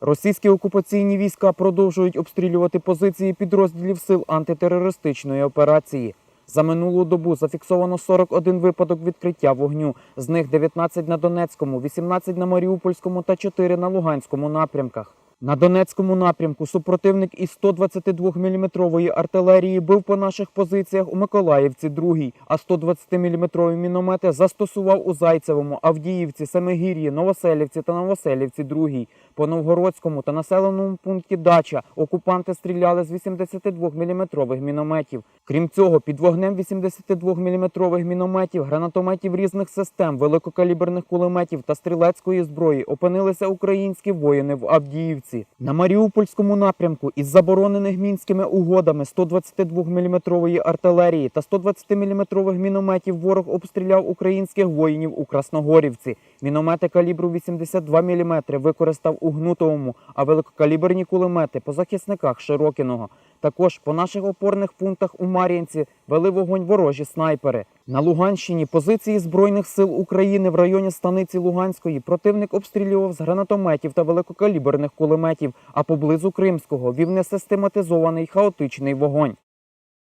Російські окупаційні війська продовжують обстрілювати позиції підрозділів сил антитерористичної операції. За минулу добу зафіксовано 41 випадок відкриття вогню, з них 19 на Донецькому, 18 на Маріупольському та 4 на Луганському напрямках. На Донецькому напрямку супротивник із 122-мм артилерії бив по наших позиціях у Миколаївці 2 а 120-мм міномети застосував у Зайцевому, Авдіївці, Семигір'ї, Новоселівці та Новоселівці 2 По Новгородському та населеному пункті Дача окупанти стріляли з 82-мм мінометів. Крім цього, під вогнем 82-мм мінометів, гранатометів різних систем, великокаліберних кулеметів та стрілецької зброї опинилися українські воїни в Авдіївці. На Маріупольському напрямку із заборонених мінськими угодами 122-мм артилерії та 120-мм мінометів ворог обстріляв українських воїнів у Красногорівці. Міномети калібру 82 мм використав у Гнутовому, а великокаліберні кулемети по захисниках Широкіного. Також по наших опорних пунктах у Мар'їнці вели вогонь ворожі снайпери. На Луганщині позиції Збройних сил України в районі станиці Луганської противник обстрілював з гранатометів та великокаліберних кулеметів, а поблизу Кримського вів несистематизований хаотичний вогонь.